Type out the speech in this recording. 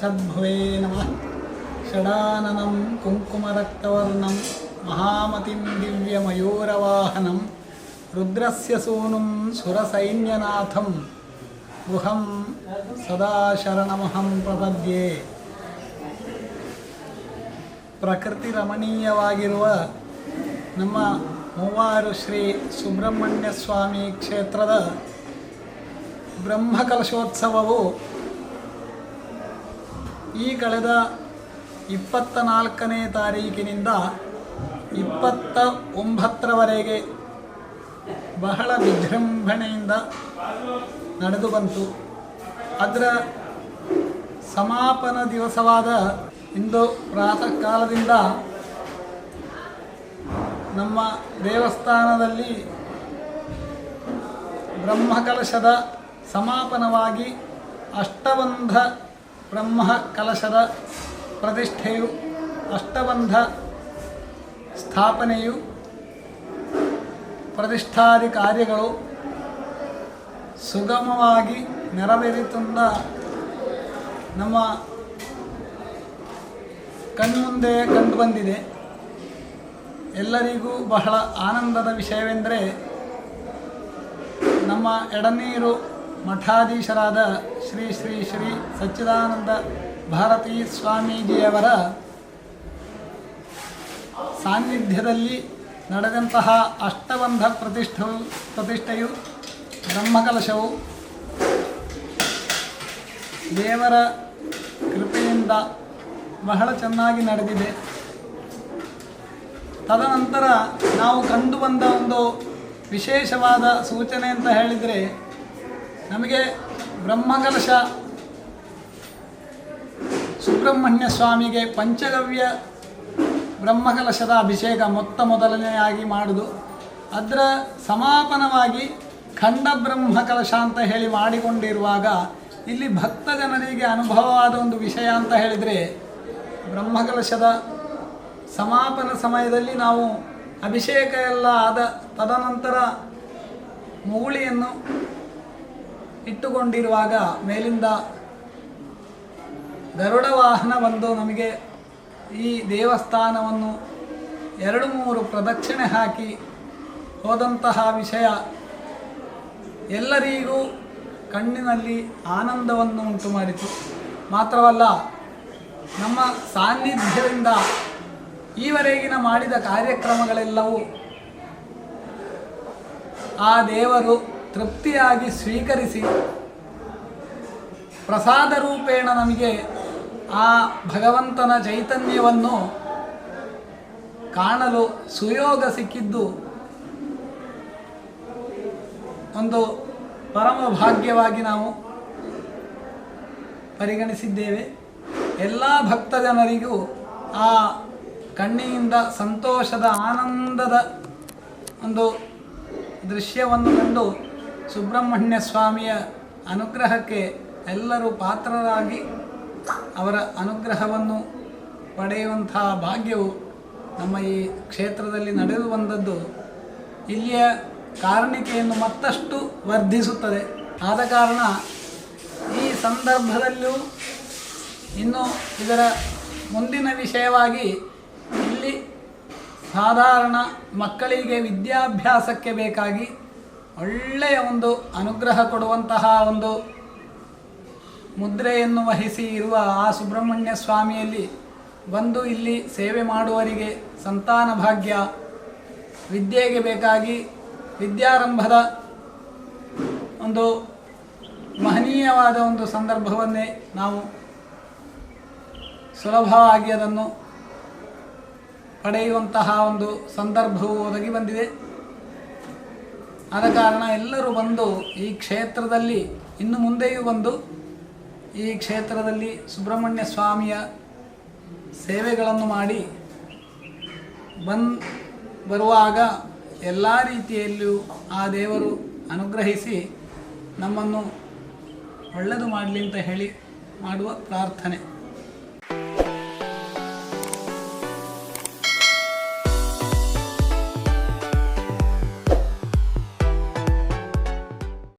ವಚದ್ಭುವೇ ನಮಃ ಷಡಾನನಂ ಕುಂಕುಮರಕ್ತವರ್ಣಂ ಮಹಾಮತಿಂ ದಿವ್ಯಮಯೂರವಾಹನಂ ರುದ್ರಸ್ಯ ಸೂನುಂ ಸುರಸೈನ್ಯನಾಥಂ ಗುಹಂ ಸದಾ ಶರಣಮಹಂ ಪ್ರಪದ್ಯೆ ಪ್ರಕೃತಿ ರಮಣೀಯವಾಗಿರುವ ನಮ್ಮ ಮೂವಾರು ಶ್ರೀ ಸುಬ್ರಹ್ಮಣ್ಯ ಸ್ವಾಮಿ ಕ್ಷೇತ್ರದ ಬ್ರಹ್ಮಕಲಶೋತ್ಸವವು ಈ ಕಳೆದ ಇಪ್ಪತ್ತ ನಾಲ್ಕನೇ ತಾರೀಕಿನಿಂದ ಇಪ್ಪತ್ತ ಒಂಬತ್ತರವರೆಗೆ ಬಹಳ ವಿಜೃಂಭಣೆಯಿಂದ ನಡೆದು ಬಂತು. ಅದರ ಸಮಾಪನ ದಿವಸವಾದ ಇಂದು ಪ್ರಾತಃ ಕಾಲದಿಂದ ನಮ್ಮ ದೇವಸ್ಥಾನದಲ್ಲಿ ಬ್ರಹ್ಮಕಲಶದ ಸಮಾಪನವಾಗಿ ಅಷ್ಟಬಂಧ ಬ್ರಹ್ಮ ಕಲಶದ ಪ್ರತಿಷ್ಠೆಯು ಅಷ್ಟಬಂಧ ಸ್ಥಾಪನೆಯು ಪ್ರತಿಷ್ಠಾದಿ ಕಾರ್ಯಗಳು ಸುಗಮವಾಗಿ ನೆರವೇರಿತಂದ ನಮ್ಮ ಕಣ್ಮುಂದೆ ಕಂಡುಬಂದಿದೆ. ಎಲ್ಲರಿಗೂ ಬಹಳ ಆನಂದದ ವಿಷಯವೆಂದರೆ ನಮ್ಮ ಎಡನೀರು ಮಠಾಧೀಶರಾದ ಶ್ರೀ ಶ್ರೀ ಶ್ರೀ ಸಚ್ಚಿದಾನಂದ ಭಾರತೀ ಸ್ವಾಮೀಜಿಯವರ ಸಾನ್ನಿಧ್ಯದಲ್ಲಿ ನಡೆದಂತಹ ಅಷ್ಟಬಂಧ ಪ್ರತಿಷ್ಠವು ಪ್ರತಿಷ್ಠೆಯು ಬ್ರಹ್ಮಕಲಶವು ದೇವರ ಕೃಪೆಯಿಂದ ಬಹಳ ಚೆನ್ನಾಗಿ ನಡೆದಿದೆ. ತದನಂತರ ನಾವು ಕಂಡು ಬಂದ ಒಂದು ವಿಶೇಷವಾದ ಸೂಚನೆ ಅಂತ ಹೇಳಿದರೆ ನಮಗೆ ಬ್ರಹ್ಮಕಲಶ ಸುಬ್ರಹ್ಮಣ್ಯ ಸ್ವಾಮಿಗೆ ಪಂಚಗವ್ಯ ಬ್ರಹ್ಮಕಲಶದ ಅಭಿಷೇಕ ಮೊತ್ತ ಮೊದಲನೆಯಾಗಿ ಮಾಡುವುದು ಅದರ ಸಮಾಪನವಾಗಿ ಖಂಡ ಬ್ರಹ್ಮಕಲಶ ಅಂತ ಹೇಳಿ ಮಾಡಿಕೊಂಡಿರುವಾಗ ಇಲ್ಲಿ ಭಕ್ತ ಜನರಿಗೆ ಅನುಭವವಾದ ಒಂದು ವಿಷಯ ಅಂತ ಹೇಳಿದರೆ ಬ್ರಹ್ಮಕಲಶದ ಸಮಾಪನ ಸಮಯದಲ್ಲಿ ನಾವು ಅಭಿಷೇಕ ಎಲ್ಲ ಆದ ತದನಂತರ ಮುಗುಳಿಯನ್ನು ಇಟ್ಟುಕೊಂಡಿರುವಾಗ ಮೇಲಿಂದ ಗರುಡ ವಾಹನ ಬಂದು ನಮಗೆ ಈ ದೇವಸ್ಥಾನವನ್ನು ಎರಡು ಮೂರು ಪ್ರದಕ್ಷಿಣೆ ಹಾಕಿ ಹೋದಂತಹ ವಿಷಯ ಎಲ್ಲರಿಗೂ ಕಣ್ಣಿನಲ್ಲಿ ಆನಂದವನ್ನು ಉಂಟು ಮಾಡಿತು. ಮಾತ್ರವಲ್ಲ, ನಮ್ಮ ಸಾನ್ನಿಧ್ಯದಿಂದ ಈವರೆಗಿನ ಮಾಡಿದ ಕಾರ್ಯಕ್ರಮಗಳೆಲ್ಲವೂ ಆ ದೇವರು ತೃಪ್ತಿಯಾಗಿ ಸ್ವೀಕರಿಸಿ ಪ್ರಸಾದ ರೂಪೇಣ ನಮಗೆ ಆ ಭಗವಂತನ ಚೈತನ್ಯವನ್ನು ಕಾಣಲು ಸುಯೋಗ ಸಿಕ್ಕಿದ್ದು ಒಂದು ಪರಮ ಭಾಗ್ಯವಾಗಿ ನಾವು ಪರಿಗಣಿಸಿದ್ದೇವೆ. ಎಲ್ಲ ಭಕ್ತ ಜನರಿಗೂ ಆ ಕಣ್ಣಿನಿಂದ ಸಂತೋಷದ, ಆನಂದದ ಒಂದು ದೃಶ್ಯವನ್ನು ಕಂಡು ಸುಬ್ರಹ್ಮಣ್ಯ ಸ್ವಾಮಿಯ ಅನುಗ್ರಹಕ್ಕೆ ಎಲ್ಲರೂ ಪಾತ್ರರಾಗಿ ಅವರ ಅನುಗ್ರಹವನ್ನು ಪಡೆಯುವಂತಹ ಭಾಗ್ಯವು ನಮ್ಮ ಈ ಕ್ಷೇತ್ರದಲ್ಲಿ ನಡೆದು ಬಂದದ್ದು. ಇಲ್ಲಿಯ ಕಾರಣಿಕೆಯನ್ನು ಮತ್ತಷ್ಟು ವರ್ಧಿಸುತ್ತದೆ. ಆದ ಕಾರಣ ಈ ಸಂದರ್ಭದಲ್ಲೂ ಇನ್ನು ಇದರ ಮುಂದಿನ ವಿಷಯವಾಗಿ ಇಲ್ಲಿ ಸಾಧಾರಣ ಮಕ್ಕಳಿಗೆ ವಿದ್ಯಾಭ್ಯಾಸಕ್ಕೆ ಬೇಕಾಗಿ ಒಳ್ಳೆಯ ಒಂದು ಅನುಗ್ರಹ ಕೊಡುವಂತಹ ಒಂದು ಮುದ್ರೆಯನ್ನು ವಹಿಸಿ ಇರುವ ಆ ಸುಬ್ರಹ್ಮಣ್ಯ ಸ್ವಾಮಿಯಲ್ಲಿ ಬಂದು ಇಲ್ಲಿ ಸೇವೆ ಮಾಡುವರಿಗೆ ಸಂತಾನ ಭಾಗ್ಯ, ವಿದ್ಯೆಗೆ ಬೇಕಾಗಿ ವಿದ್ಯಾರಂಭದ ಒಂದು ಮಹನೀಯವಾದ ಒಂದು ಸಂದರ್ಭವನ್ನೇ ನಾವು ಸುಲಭವಾಗಿ ಅದನ್ನು ಪಡೆಯುವಂತಹ ಒಂದು ಸಂದರ್ಭವು ಒದಗಿ ಬಂದಿದೆ. ಆದ ಕಾರಣ ಎಲ್ಲರೂ ಬಂದು ಈ ಕ್ಷೇತ್ರದಲ್ಲಿ ಇನ್ನು ಮುಂದೆಯೂ ಬಂದು ಈ ಕ್ಷೇತ್ರದಲ್ಲಿ ಸುಬ್ರಹ್ಮಣ್ಯ ಸ್ವಾಮಿಯ ಸೇವೆಗಳನ್ನು ಮಾಡಿ ಬಂದ್ ಬರುವಾಗ ಎಲ್ಲ ರೀತಿಯಲ್ಲೂ ಆ ದೇವರು ಅನುಗ್ರಹಿಸಿ ನಮ್ಮನ್ನು ಒಳ್ಳೆಯದು ಮಾಡಲಿ ಅಂತ ಹೇಳಿ ಮಾಡುವ ಪ್ರಾರ್ಥನೆ.